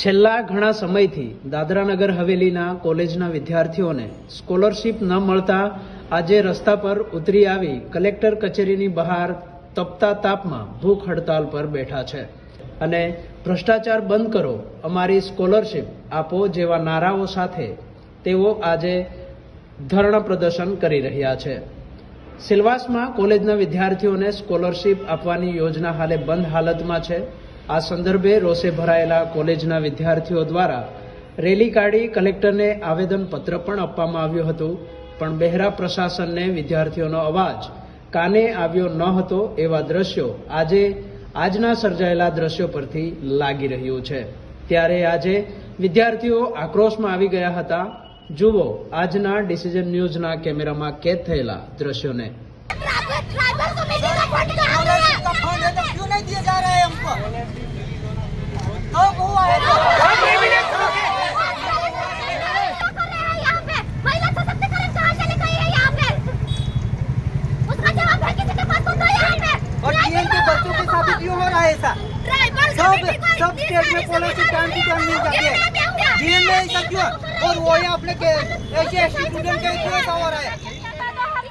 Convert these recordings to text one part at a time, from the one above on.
છેલ્લા ઘણા સમયથી દાદરાનગર હવેલીના કોલેજના વિદ્યાર્થીઓને સ્કોલરશીપ ન મળતા આજે રસ્તા પર ઉતરી આવી કલેક્ટર કચેરીની બહાર તપતા તાપમાં ભૂખ હડતાલ પર બેઠા છે. અને ભ્રષ્ટાચાર બંધ કરો, અમારી સ્કોલરશીપ આપો જેવા નારાઓ સાથે તેઓ આજે ધરણા પ્રદર્શન કરી રહ્યા છે. સિલવાસમાં કોલેજના વિદ્યાર્થીઓને સ્કોલરશીપ આપવાની યોજના હાલે બંધ હાલતમાં છે. આ સંદર્ભે રોષે ભરાયેલા કોલેજના વિદ્યાર્થીઓ દ્વારા રેલી કાઢી કલેક્ટરને આવેદનપત્ર પણ આપવામાં આવ્યું હતું. પણ બહેરા પ્રશાસનને વિદ્યાર્થીઓનો અવાજ કાને આવ્યો ન હતો એવા દ્રશ્યો આજે આજના સર્જાયેલા દ્રશ્યો પરથી લાગી રહ્યું છે. ત્યારે આજે વિદ્યાર્થીઓ આક્રોશમાં આવી ગયા હતા. જુઓ, આજના ડિસિઝન ન્યૂઝના કેમેરામાં કેદ થયેલા દ્રશ્યોને. ट्राइबल ट्राइबल कमेटी का फंड कहाँ गया का फंड है तो क्यों नहीं दिए जा रहे हैं हमको? कब हुआ है तो? यहाँ है यहाँ पे उसका जवाब है किसी के पास तो दो यहाँ पे। और डीएम के बच्चों के साथ क्यों हो रहा है ऐसा? सब सब स्टेट में सारी पॉलिसी टाइम टू टाइम मिल जाती ये क्या हुआ? है। डीएम में ऐसा क्यों? और वो ये अपने के ऐसे स्टूडेंट के क्यों ऐसा हो। रहा है।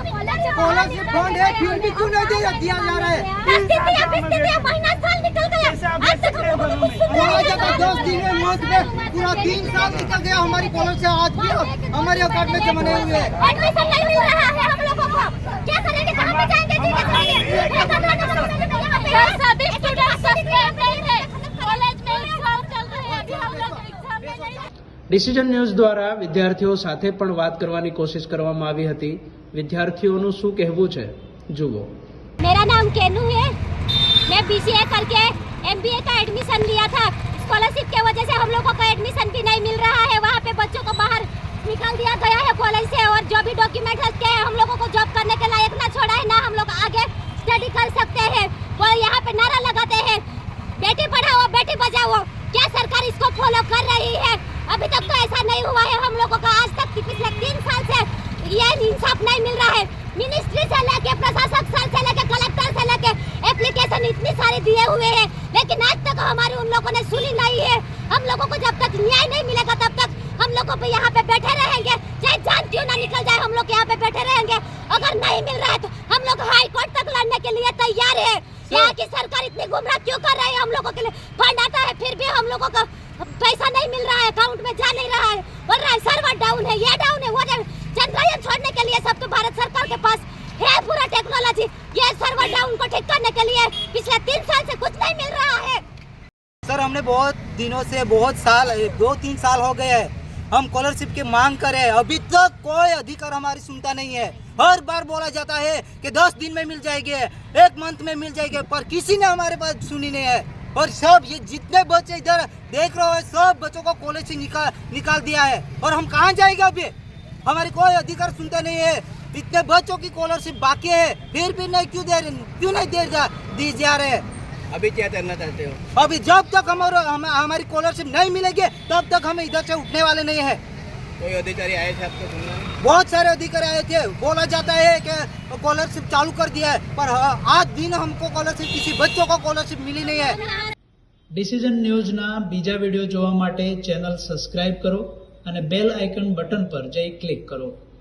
फंड है फिर भी क्यों नहीं दिया दिया जा रहा है पूरा जब दस दिन में मंथ में पूरा तीन साल निकल गया हमारी कॉलेज से आज भी हमारे अकाउंट में जमा नहीं हुए एडमिशन नहीं मिल रहा है हम लोगों को क्या करेंगे कहाँ पे जाएँगे ठीक है सभी स्टूडेंट सब्सक्राइब नहीं है कॉलेज में एग्ज़ाम चल रहे हैं अभी हम लोग एग्ज़ाम में नहीं ડિસિઝન ન્યૂઝ દ્વારા વિદ્યાર્થીઓ સાથે પણ વાત કરવાની કોશિશ કરવામાં આવી હતી વિદ્યાર્થીઓનું શું કહેવું છે જુઓ मेरा नाम केनू है मैं बीसीए करके एमबीए का एडमिशन लिया था स्कॉलरशिप के वजह से हम लोगों को एडमिशन भी नहीं मिल रहा है वहाँ पे बच्चों को बाहर निकाल दिया गया है कॉलेज से और जो भी डॉक्यूमेंट रखते हैं हम लोगों को जॉब करने के लायक ना छोड़ा है ना हम लोग आगे स्टडी कर सकते हैं वो यहाँ पे नारा लगाते हैं बेटी पढ़ाओ बेटी बचाओ क्या सरकार इसको फॉलो कर रही है अभी तक तो ऐसा नहीं हुआ है। हम लोगों का आज तक की पिछले तीन साल से ये इंसाफ नहीं मिल रहा है। मिनिस्ट्री से लेके प्रशासक स्तर से लेके कलेक्टर से लेके एप्लीकेशन इतनी सारी दिए हुए हैं। लेकिन आज तक हमारी उन लोगों ने सुनी नहीं है। हम लोगों को जब तक न्याय नहीं मिलेगा तब तक हम लोगों पे यहाँ पे बैठे रहेंगे। चाहे जान क्यों ना निकल जाए हम लोग यहाँ पे बैठे रहेंगे। अगर नहीं मिल रहा है तो हम लोग हाई कोर्ट तक लड़ने के लिए तैयार है। यहाँ की सरकार इतनी गुमराह क्यों कर रही है हम लोगों के लिए फंड आता है फिर भी हम लोगों का पैसा नहीं मिल रहा है अकाउंट में जा नहीं रहा है बोल रहा है सर्वर डाउन है ये डाउन है वो डाउन चंद्रयान छोड़ने के लिए सब तो भारत सरकार के पास है पूरा टेक्नोलॉजी ये सर्वर डाउन को ठीक करने के लिए पिछले तीन साल से कुछ नहीं मिल रहा है। सर हमने बहुत दिनों से, बहुत साल दो, तीन साल हो गए हैं। हम स्कॉलरशिप की मांग कर अभी तक तो कोई अधिकार हमारी सुनता नहीं है। हर बार बोला जाता है कि दस दिन में मिल जाएगी, एक मंथ में मिल जाएगी, पर किसी ने हमारे बात सुनी नहीं है। और सब ये जितने बच्चे इधर देख रहे हो, सब बच्चों को कॉलेज से निकाल निकाल दिया है। और हम कहाँ जाएँगे अभी? हमारे कोई अधिकार सुनता नहीं है। इतने बच्चों की स्कॉलरशिप बाकी है फिर भी नहीं क्यों दे रहे क्यों नहीं दे जा दी जा रहे हैं अभी क्या करना चाहते हो अभी जब तक हमारे हम, हमारी स्कॉलरशिप नहीं मिलेगी तब तक हम इधर से उठने वाले नहीं है कोई अधिकारी आए थे आपको सुनने में? बहुत सारे अधिकारी आए थे बोला जाता है कि स्कॉलरशिप चालू कर दिया है पर हाँ, आज दिन हमको स्कॉलरशिप किसी बच्चों को स्कॉलरशिप मिली नहीं है ડિસિઝન ન્યૂઝના બીજા વિડીયો જોવા માટે ચેનલ સબસ્ક્રાઇબ કરો અને બેલ આઇકન બટન પર જઈ ક્લિક કરો